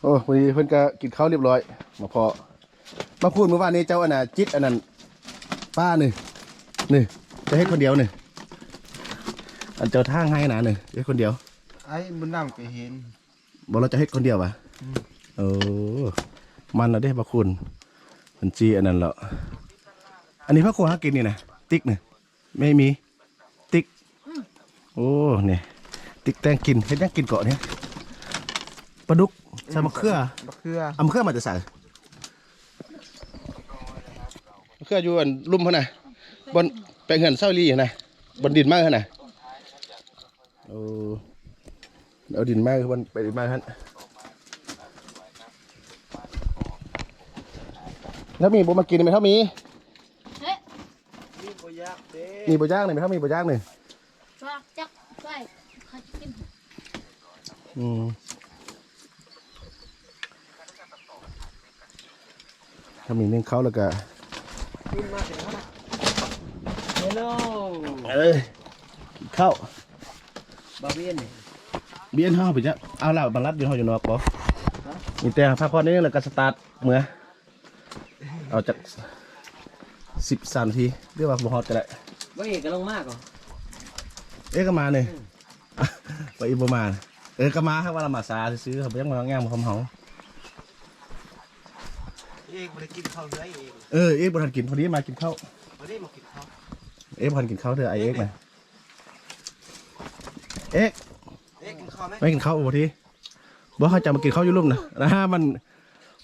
โอ้วันนี้เพิ่นก็กินข้าวเรียบร้อย มาพอ มาพูดเมื่อวานนี้เจ้าอันน่ะจิตอันนั้นป้าหนึ่งหนึ่งจะให้คนเดียวหนึ่งอันเจ้าทางให้นะหนึ่งจะให้คนเดียวไอ้บุญนำก็เห็นบอกเราจะให้คนเดียววะโอ้มันเราได้พระคุณมันจีอันนั้นเหรออันนี้พระคุณหากินนี่นะติ๊กเนี่ยไม่มี ติ๊ก โอ้เนี่ยติ๊กแตงกินเห็นยังกินเกาะเนี่ย ปลาดุกใส่มะเขือบักเขือเอามะเขือมาจะใส่มะเขืออยู่อันลุ่มเขาน่ะบนแปลงเหินเศร้าลีนะบนดินมากเขาน่ะโอ้เอาดินมากบนไปดินมากฮะแล้วมีบ่มากินไหมเท่ามีนี่บ่ยากเด้มีบ่ย่างหนึ่งไหมเท่ามีบ่ย่างหนึ่ง ชอบจักไปเขาจะกินอืม ถ้ามีนึ่งเขาวแล้วก็ขึ้นมาถึงแล้วเฮลโลเอ้ยเข้าวบาเวียนนี่เบียนห้าไปจ้ะเอาล่ะบรรลัดอยู่ห้องอยู่นอกปอมีแต่พักผ่อนนิดนึงแล้วก็สตาร์ทเมื่อเอาจากสิบสามนาทีเรียกว่าบ่ฮอตก็ได้บ่เอกก็ลงมากอะเอ๊ะก็มาเนี่ยไปอีกประมาณเออก็มาครับว่าเรามาซาซื้อๆเขาไปยังมาแง่มาคำเหาเอกบ่ ได้กินข้าวเลยเอกเออเอ๊ะบทันกินพอดีมากินข้าวบ่ได้มากินข้าวเอ๊ะบทันกินข้าวเถอะไอเอ๊ะนะเอ๊ะเอกกินข้าวไหมไม่กินข้าวพอดีบ่เขาจะมากินข้าวอยู่รุ่มนะนะฮะมัน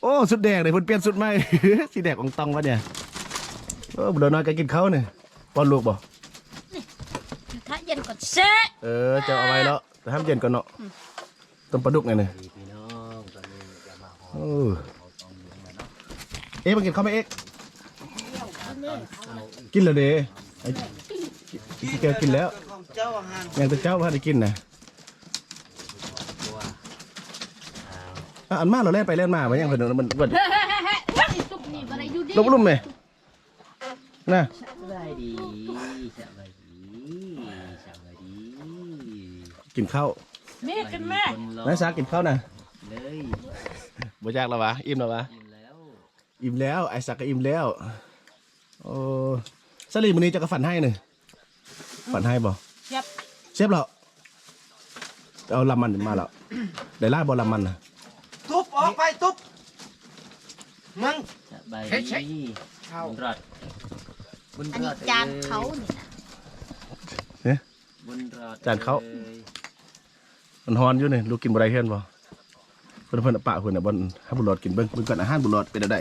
โอ้สุดแดงเลยเพิ่นเปลี่ยนสุดใหม่ สีแดงของตองวะเนี่ยเออบุญน้อยก็กินข้าวเนี่ยป้อนลูกบ่ถ้าเย็นก่อนเซ่เออจะเอาไว้แล้วแต่ห้ามเย็นก่อนเนาะต้มปลาดุกไงเนี่ยพี่น้องตอนนี้จะมาหอเออ เอ๊ะมากินข้าวไหมเอ๊ะกินแล้วเด้ไอ้กินแกกินแล้วของเจ้าอาหารยังแต่เจ้าพาได้กินนะอะอันมาเราเล่นไปเล่นมาไปยังเพิ่นมันมันเฮ้เฮ้เฮ้เฮ้ยตุ๊กนี่อะไรอยู่ดิลงลุ่มไหมน่ะสบายดีสบายดีสบายดีกินข้าวแม่กันแม่นายสากินข้าวนะเลยบ่ยากแล้ววะอิ่มแล้ววะกินแล้ว อิ่มแล้วไอ้สักก็อิ่มแล้วโอ้สลีมื้อนี้จะก็ฝันให้หนึ่งฝันให้บ่ยับเชฟเหรอเอาลำมันมาแล้วได้ล่าบ่ลำมันนะทุบออกไปทุบมึง สบายเฮ้ยดีเฮ้ยข้าวบุญรอดบุญอันนี้รอดจานเขานี่นะบุญรอดจานเขาอ้ยมันฮอนอยู่นี่ลูกกินบ่ได้เฮือนบ่ เพิ่นเพิ่นเอาปะเพิ่นน่ะบ่นให้บุญรอดกินเบิ่งเบิ่งก่อนอาหารบุญรอดเป็นจั่งใด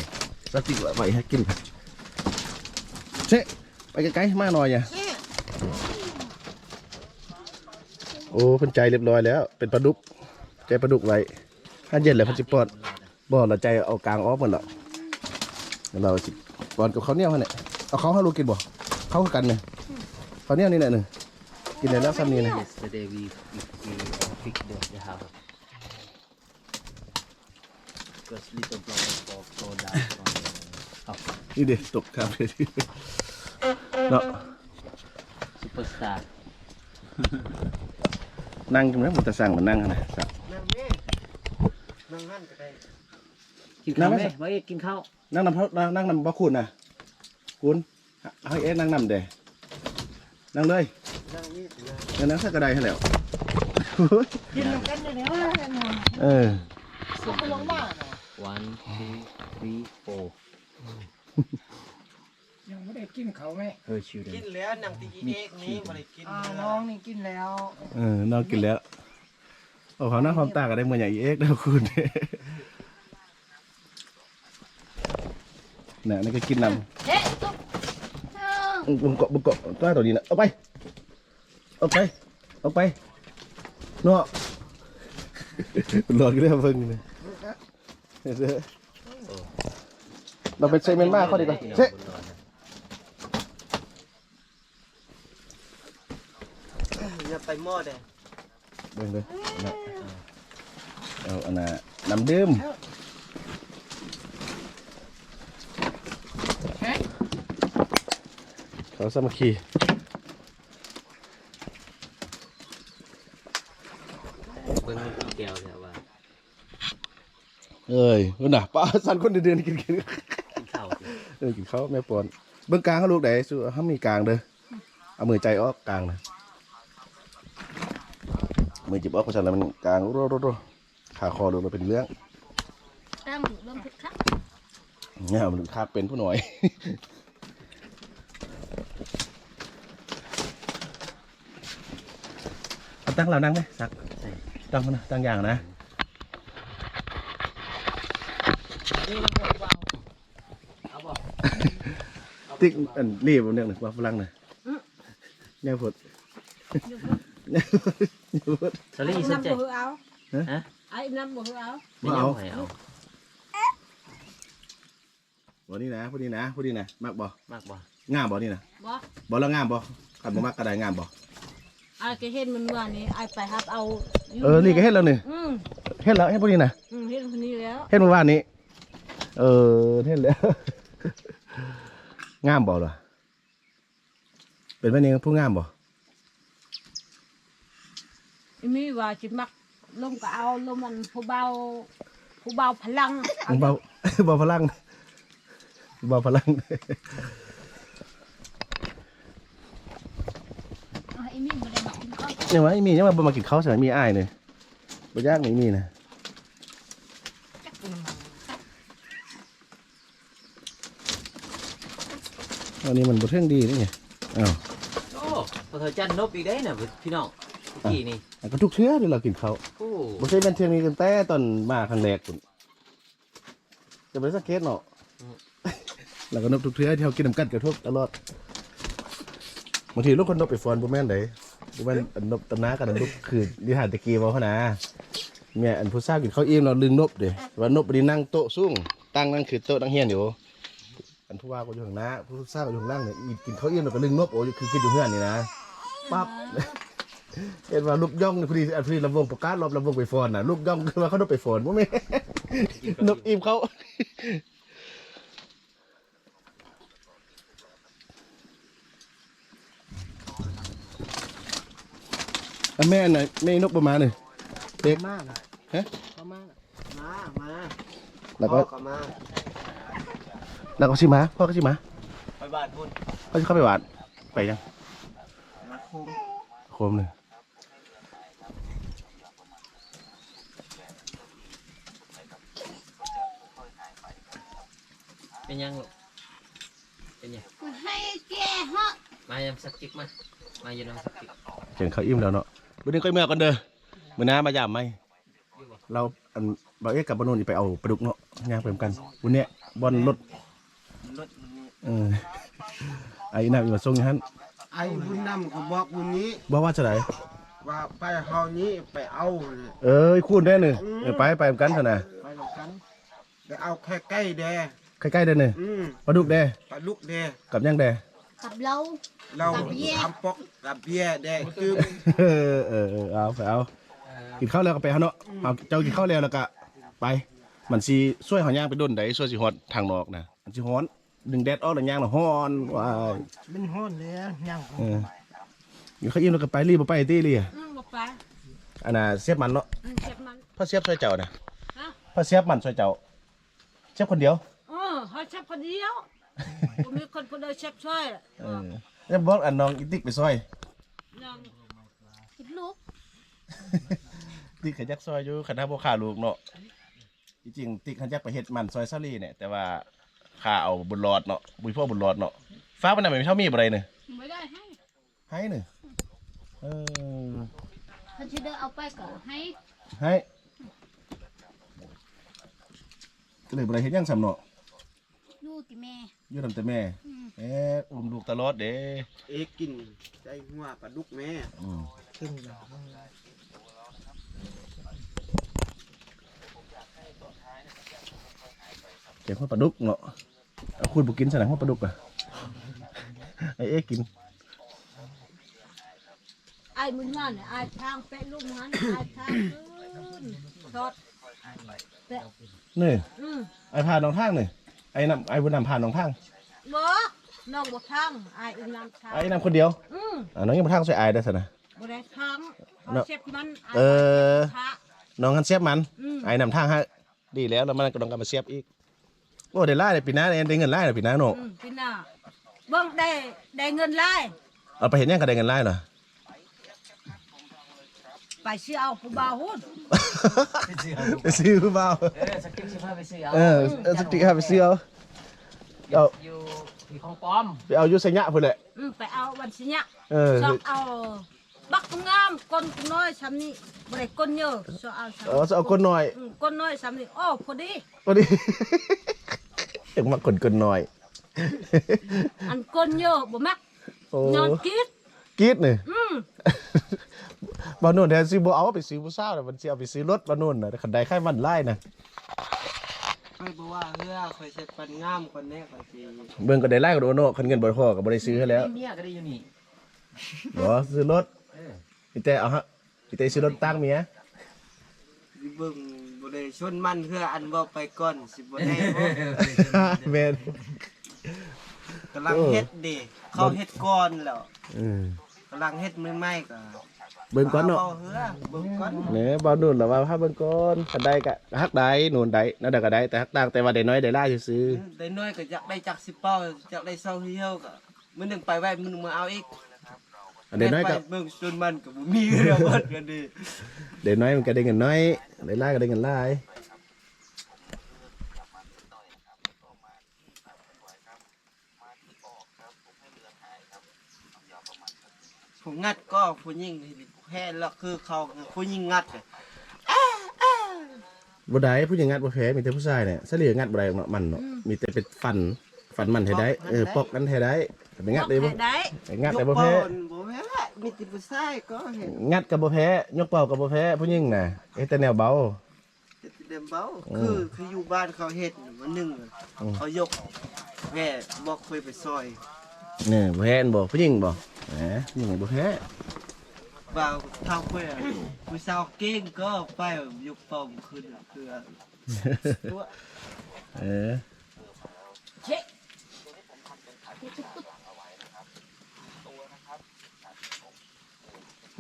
สักติไว้ให้กินเช่ไปไกลๆมาหน่อยอะโอ้เพิ่นใจเรียบร้อยแล้ว เป็นปลาดุกใจปลาดุกไว้ถ้าเย็นแล้วเพิ่นสิปอดบ่ละใจเอากลางออกหมดแล้วแล้วเราสิปอนกับข้าวเหนียวหั่นน่ะเอาเขาให้ลูกกินบ่เขาคือกันเนี่ยข้าวเหนียวนี่แหละหนึงกินได้แล้วซ้ำนี้นะ because little flower fall fall down from the house นี่เด็ตกครับเนาะ superstar นั่งจังเลยมันจะสั่งมันนั่งนะสั่งนั่งแม่นั่งหั่นก็ได้กินข้าวนั่งไหไหมมไว้กินข้าวนั่งนำเขานั่งนำพระคุณนะคุณให้เอ๊ะนั่งนำเด้นั่งเลยนั่งนี่สินะนั่งนั่งสักกระไดให้แล้วกินน้ำกันได้แล้วนะเออเอาไปลงบ้านน่ะ one two three four ยังไม่ได้กินเขาไหม her children กินแล้วนั่งตีเอกนี่บ่ได้กินอ่าเลยน้องนี่กินแล้ว เออน้องกินแล้วโอ้เขาหน้าความตากันได้เหมือนอย่างอีเอ็กนะคุณเนี่ยนี่ก็กินนเฮ้ตุ๊กเออำบุญเกาะบุญเกาะตัวตัวนี้นะเอาไป เอาไป เอาไปเนาะหลอดก็ได้เพิ่งเลย เราไปเซเมนมาเขาดีกว่าเซอย่าไปหม้อเด้เบิ่งเลยนะเอาอันน่ะน้ำดื่มเขาสามัคคี เบิ่งมันกี่แก้วแถวว่า เอ้ยนู่นน่ะป้าสันคนเดือนๆกินกินกินข้าวสิเออกินข้าวแม่ปอนเบื้องกลางเขาลูกไหนสู้เขามีกลางเด้อเอามือใจออกกลางนะมือจิบออกเพราะฉะนั้นมันกลางโรโรโรขาคอดูเราเป็นเรื่องเริ่มเริ่มคึกคักเนี่ยมันคาบเป็นผู้หน่อยเอาตั้งเรานั่งไหมสักตั้งนะตั้งอย่างนะ เอาบ่ ติ๊กอันรีบเอาเนี่ยหนึ่งว่าฝรั่งน่ะแนวฝดแนวฝดสลีสนใจน้ำบ่เอาฮะไอ้น้ำบ่เอาไม่เอาให้เอาวันนี้นะพอดีนะพอดีนะมากบ่มากบ่งามบ่นี่นะบ่บ่แล้วงามบ่ขันบ่มากกระไดงามบ่ไอ้ก็เห็นมันว่านี่ไอ้ไปฮับเอายู่เออนี่ก็เฮ็ดแล้วนี่อืมเฮ็ดแล้วเฮ็ดพอดีนะอืมเห็นคนนี้แล้วเฮ็ดเมื่อวานนี้ เออเฮ็ดแล้ว งามบ่ล่ะเป็นแม่นี่ผู้งามบ่อีมีว่าจิมักลมก็เอาลมมันผู้เบาผู้เบาพลังเอาเบาเบาพลังเบาพลังเอาไอ้นี่บ่ได้มากินข้าวยังไงมียังมาบ่มากินข้าวใช่ไหมมีอ้ายเลยบ่ยากนี่มีนะ วันนี้มันบ่เทิงดีนี่ไงอ้าวโอ้พอเธอจันนบอีกได้น่ะพี่น้องเมื่อกี้นี่แต่ก็ทุกเทื่อเดี๋ยวเรากินข้าวโอ้บ่ใช่เป็นเทื่อนี้กันแต่ตอนมาครั้งแรกพุ่นจะไปสักเคสเนาะแล้วก็นบทุกเทื่อที่เฮากินน้ำกันกระทบตลอดบางทีลูกคนนบไปฟอนบ่แม่นไดบ่แม่นอันนบตำนากันอันนบคือนิทานตะกี้บ่เขานะแม่อันผู้สาวกินข้าวอิ่มเราลืมนบเด้ว่านบบ่ได้นั่งโต๊ะสูงตั้งนั่งคือโต๊ะนั่งเฮียนอยู่ อันผู้ว่าก็อยู่ข้างหน้าผู้สาวก็อยู่ข้างล่างเนี่ยอีกินข้าวอิ่มแล้วก็ลืมนบโอ้ยคือกินอยู่เฮือนนี่นะปั๊บเห็นว่าลูกย่องนี่พอดีอันพอดีลำวงประกาศรอบลำวงไปฟอนน่ะลูกย่องคือว่าเขาต้องไปฟอนว่าแม่นกอิ่มเขาอันแม่อันไหนแม่นกประมาณหนึ่งเด็กมากนะฮะเขามากมา มาแล้วก็ พ่อก็มา แล้วก็ชิมาพ่อก็ชิมาไปบ้านพุ่นเขาจะเข้าไปหวานไปยังมาคุมโคมหนึ่งเป็นยังลูกเป็นยังกูให้แกฮะมายังสักจิกมามาอยู่น้องสักจิกเห็นเขาอิ่มแล้วเนาะวันนี้ก็เมื่อกันเด้อมื่อหน้ามายามไหมอยู่บ่เราอันบ่าวเอ๊ะกับบอลนนี่ไปเอาปลาดุกเนาะย่างไปเหมือนกันวันเนี้ยบอลรถรถมันนี่ เออไอ้น่ามีมาส่งอยู่ฮั่นไอ้บุญนำก็บอกบุญนี้ บอกว่าจะไหนว่าไปเฮานี้ไปเอาเนี่ยเอ้ยคูณได้หนึ่งเออไปไปเหมือนกันเถอะนะไปด้วยกันไปเอาแค่ใกล้แดใกล้ๆได้หนึ่งอืมปลาดุกได้ปลาลูกแดกับย่างได้กับเรา เรากับเบี้ย ทำปอกกับเบียร์แดจึงเออเออเออเอาไปเอากินข้าวแล้วก็ไปเอาเนาะเอาเจ้ากินข้าวแล้วแล้วก็ไป มันสิช่วยหอย่างไปด้นได้ช่วยสิฮอดทางนอกนะมันสิฮ้อน ดึงแดดออกแล้วย่างน่ะฮ้อนว้ายมันฮ้อนเลยยังเอออยู่ข้าวอิ่มแล้วก็ไปรีบบ่ไปตีรีอืมบ่ไปอันน่ะเสียบมันเนาะอืมเจ็บมันพ่อเสียบช่วยเจ้าน่ะฮะพ่อเสียบมันช่วยเจ้าเสียบคนเดียวเออเขาเชฟคนเดียวบ่มีคนผู้ใดเชฟช่วยเออแล้วบอกอันน้องอีติ๊กไปซอยน้องคิดลูกติ๊กขยักซอยอยู่คณะบ่ขาลูกเนาะจริงๆติ๊กขยักไปเฮ็ดมันซอยซาลี่เนี่ยแต่ว่า ข้าเอาบุญรอดเนาะบุญพ่อบุญรอดเนาะฟ้ามันน่ะไม่เท่ามีบ่ได้เนี่ยไม่ได้ให้ให้เนี่ยเออถ้าจะเดินเอาไปก็ให้ให้ก็เลยบ่ได้เฮ็ดหยังสำเนาะลูกที่แม่อยู่นำแต่แม่อืมเอ๊ะอุ้มลูกตลอดเด้เอ็กกินใจหัวปลาลูกแม่อืม ขึ้น เก็บข้าวปลาดุกเนาะเอาคุณบ่กินซะนะข้าวปลาดุกอะไอ้เอ๊ะกินไอ้มึงนั่นเนี่ยไอ้ทางเปะลูกมันไอ้ทางขึ้นทอดเปะนี่อืมไอ้ผ่านน้องทางนี่ไอ้นำไอ้บุญนำผ่านน้องทางบ่น้องบ่ทางไอ้อีน้ำทางไอ้นำคนเดียวอืมอ่าน้องยังบ่ทางช่วยไอ้ได้ซะนะบ่ได้ทางเขาเนาะเชฟมันไอ้เออทะน้องกันเสียบมันอืมไอ้นำทางให้ดีแล้วแล้วมันก็ต้องกลับมาเสียบอีก โอ้ได้ไล่เลยปีหน้าเนี่ยได้เงินไล่เลยปีหน้าโนอืมพี่น่าเบิ่งได้ได้เงินไล่เอาไปเห็นยังก็ได้เงินไล่เหรอ ไปซื้อเอาผู้บ่าวหุ้นไปซื้อเปล่าเออสักทีสิพาไปซื้อเอาเออเออสติครับไปซื้อเอาเอาอยู่ที่ของปลอมไปเอาอยุสัญญาพุ่นแหละ อืมไปเอาวันสิเนี่ยเออชอบเอา บักงามก้นน้อยซ้ำนี่บ่ได้ก้นเยอะชอบเอาซ้ำเออจะเอาคนหน่อยอืมก้นน้อยซ้ำนี่โอ้พอดีพอดี เอ็งมาคนคนหน่อย อันก้นเยอะบ่มักโอ้นอนกิดกรีดนี่อืมบานนู่นแทนซื้อบ่เอาไปซื้อผู้สาวน่ะมันสิเอาไปซื้อรถบานนู่นน่ะคันใดใครมันไล่น่ะค่อยบอกว่าเฮือค่อยเช็ดปันงามคนแน่ค่อยสิเบิ่งก็ได้ไล่ก็โดนโนคันเงินบ่พอก็บ่ได้ซื้อให้แล้วเมียก็ได้อยู่นี่บ่ซื้อรถเอออีแต่เอาฮะอีแต่ซื้อรถตั้งเมียสิเบิ่ง บ่ได้ชนมันเฮืออันบ่ไปก่อนสิบ่ได้บ่แม่นกำลังเฮ็ดเด้เขาเฮ็ดก่อนแล้วอืมกำลังเฮ็ดใหม่ๆก็เบิ่งก่อนเนาะเาเฮือเบิ่งก่อนเน่บ่นู่นล่ะว่าพาเบิ่งก่อนคันใดก็ฮักใดนู่นใดนั่นใดก็ได้แต่ฮักต่างแต่ว่าได้น้อยได้หลายซื่อได้น้อยก็อยากได้จักสิเป้าอยากได้เซาเฮียวก็มื้อหนึงไปไว้มื้อหนึงมาเอาอีก ๆอันได้น้อยก็ไปเบิ่งชนมันก็บ่มีแล้วเบิดกันดิได้น้อยมันก็ได้เงินน้อยได้หลายก็ได้เงินหลายผมงัดก็ผู้หญิงแพ้แล้วคือเขาผู้หญิงงัดเลยบ่ได้ผู้หญิงงัดบ่แพ้มีแต่ผู้ชายเนี่ยเสลียงัดบ่ได้หรอกเนาะมันเนาะมีแต่เป็นฟันฟันมันให้ได้เออปอกกันให้ได้แต่ไปงัดได้บ่ได้ไปงัดได้บ่แพ้ยกเป้าบ่แพ้ มีแต่ผู้ชายก็เห็นงัดกับบ่แพ้ยกเป่ากับบ่แพ้ผู้หญิงน่ะเฮ็ดแต่แนวเบาแต่เดิมเบาอืมคือคืออยู่บ้านเขาเฮ็ดวันหนึ่งอืมเขายกแม่บอกเคยไปซอยนี่บ่แพ้นบ่ผู้หญิงบ่แหมผู้หญิงบ่แพ้บ่าวเท่าเคยอะผู้สาวเก่งก็ไปยกเป้าขึ้นอะคือตัวเออ เช็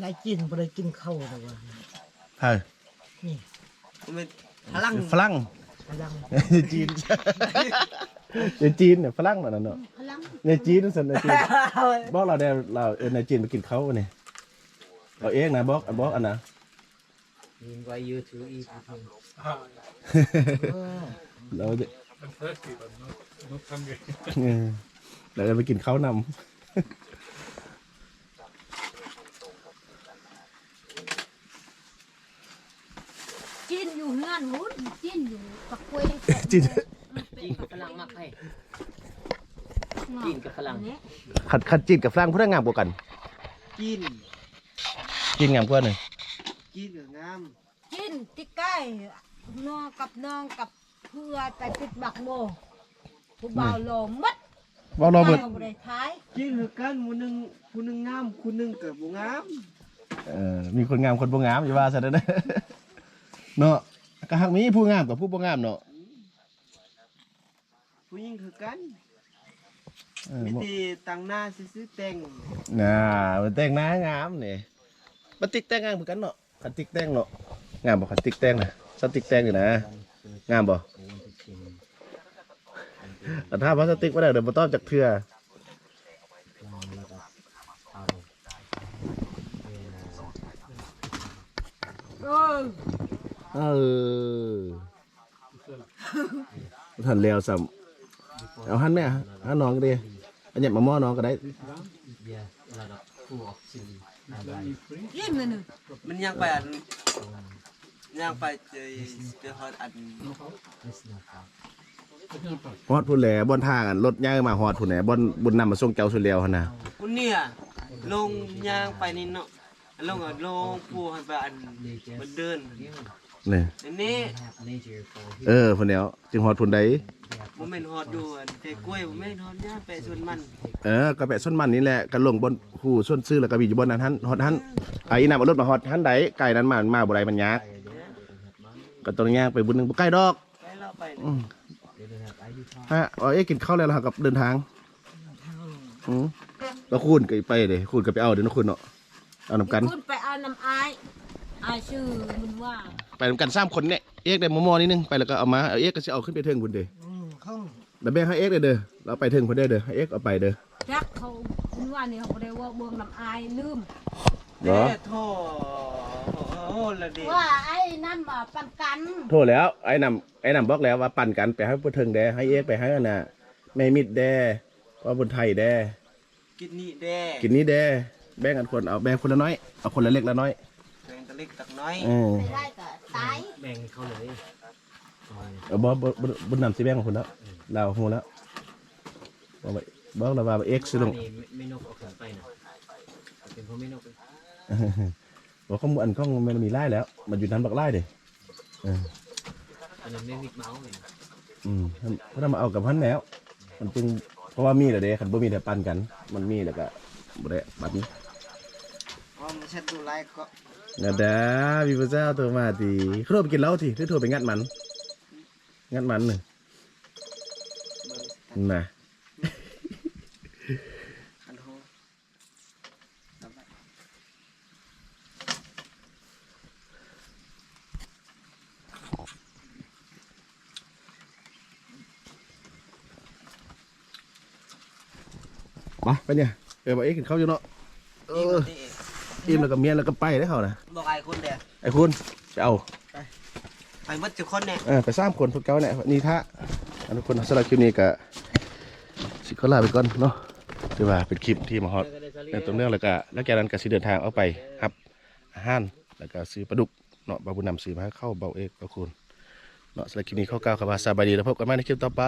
นายกินบ่ได้กินข้าวเลยว่ะเฮ้ยมันพลังฝรั่งพลังจีนเดี๋ยวจีนเนี่ยฝรั่งนั่นน่ะเนาะพลังในจีนนั่นสิในจีนบอกเราได้เราเออในจีนไปกินเขาเนี่ยเราเองนะบอกบอกอันน่ะยิงไว้ยูทูบอีกทีเราจะเออเราจะไปกินข้าวนกิน อยู่เฮือนหุ้นจิ้นอยู่ปักกล้วยจีนจีนกับฝรั่งมากให้จีนกับฝรั่งขัดขัดจีนกับฝรั่งผู้ได้งามกว่ากันกินจีนงามกว่าหนึ่งกินกับงามกินที่ใกล้นองกับนองกับเพื่อไปติดบักโมผู้บ่าวโลมัดบอกเราเบิดไปบ่ได้ท้ายกินคือกันหมู่หนึ่งผู้หนึ่งงามผู้หนึ่งก็บ่งามเออมีคนงามคนบ่งามอยู่ว่าซะเด้อเด้อเนาะ ก็หักมีผู้งามกับผู้บ่งามเนาะผู้หญิงคือกันเออมีบ่แต่ตั้งหน้าซื้อๆแต่งน่ามันแต่งหน้างามนี่มันติ๊กแต่งงามเหมือนกันเนาะคันติ๊กแต่งเนาะงามบ่คันติ๊กแต่งน่ะสติ๊กแต่งอยู่นะงามบ่แต่ถ้าพลาสติกบ่ได้เดี๋ยวบ่ตอบจากเทื่อเออ เออท่านแล้วซ้ำเอาหันแม่หันน้องก็ดีอันนี้มาหม้อน้องก็ได้เบียร์ระดับคู่ออกซิลอะไรกินเลยหนึ่งมันยังไปอันยังไปเจอเจอฮอดอันไม่สนับครับฮอดพุ่นแหละบนทางอะรถย่างมาฮอดพุ่นแหละบนบนนำมาส่งเจ้าสุดแล้วหั่นน่ะคุณเนี่ยลงยางไปนี่เนาะลงอะลงผู้ให้ไปอันมันเดิน นี่อันนี้ have nature for เออพุ่นแล้วจึงฮอดพุ่นใดบ่แม่นฮอดอยู่อันแต่กล้วยบ่แม่นฮอดยางไปส่วนมันเออก็แปะส้นมันนี่แหละก็ลงบนหูส้นซื้อแล้วก็มีอยู่บนนั้นหันฮอดหันไอ้น่ะเอารถมาฮอดหันใดไก่นั้นมามาบ่ได้มันยากก็ต้องย่างไปบุญหนึงบ่ใกล้ดอกไปเราไปอืม they don't have ID card ฮะเอาเอ้ยกินข้าวแล้วเรากับเดินทางอืมแล้วคุณก็ไปเด้คุณก็ไปเอาเดี๋ยวนะคุณเนาะเอานำกันคุณไปเอาน้ำอาย อายชื่อมันว่าไปนำกันสามคนเนี่ยเอกได้มอมอนิดนึงไปแล้วก็เอามาเอาเอกก็จะเอาขึ้นไปเทิงบุญเด้ออืมข้องแล้วแบ่งให้เอกเลยเด้อเราไปเทิงคนได้อเด้อให้เอกเอาไปเด้อจักเขาคุณว่านี่เขาบ่ได้ว่าเบิ่งน้ำอายลืม เนาะแม่โทโอ้ละดิว่าไอ้นั่นมาปันกันโทษแล้วไอ้นำไอ้นำบอกแล้วว่าปั่นกันไปให้ผู้เทิงแดให้เอกไปให้อันน่ะแม่มิดแดว่าบนไทยแดกินนี่แด้กินนี้แดแบ่งกันคนเอาแบ่งคนละน้อยเอาคนละเล็กละน้อยแบ่งตะ เล็กตักน้อยอืมไปได้ก็ตายแบ่งให้เขาเลยเอาบ่บ่บ่บุญนำสิแบ่งของคนแล้วเราฮู้แล้วบอกว่าบอกแล้วว่าเอกสิลงนี่ไม่นกเอาของไปนะเอาเป็นเพราะไม่นกเลยบอกข้อมูลอันข้องมันมีไล่แล้ว มันอยู่นั้นบักไล่เด้เอออันนั้นไม่มิกเมาส์เลยอืมเพราะถ้ามาเอากับพันแล้ว มันจึงเพราะว่ามีแหละเด้คันบ่มีแต่ปั่นกัน มันมีแล้วก็บ่ได้ปั่นอ๋อมันเช็ดดูไลค์ก็ นะดามีพระเจ้าตัวมาทีเขาโทรไปกินเหล้าทีหรือโทรไปงัดมัน งัดมันหนึ่งน่ะคันโฮเอาไปมาไปเนี่ยเออบอกเอ๊ะกินข้าวอยู่เนาะเอนี่อมันนี่ อิ่มแล้วก็เมียแล้วก็ไปได้เขานะบอกไอ้คนเดียวไอ้คุณจะเอาไอ้มัดจุกคนเนี่ยเออไปสามคนพวกเก้าเนี่ยนี่ท่าอันทุกคนสำหรับคลิปนี้ก็สิขอลาไปก่อนเนาะถือว่าเป็นคลิปที่มาฮอตในตรงเรื่องแล้วก็แล้วแกนั้นก็สิเดินทางเอาไปครับอาหารแล้วก็ซื้อปลาดุกเนาะบาบุญนำซื้อมาให้เข้าเบาเอกเบาคุณเนาะสำหรับคลิปนี้เข้ากล่าวคำว่าสบายดีแล้วพบกันใหม่ในคลิปต่อไป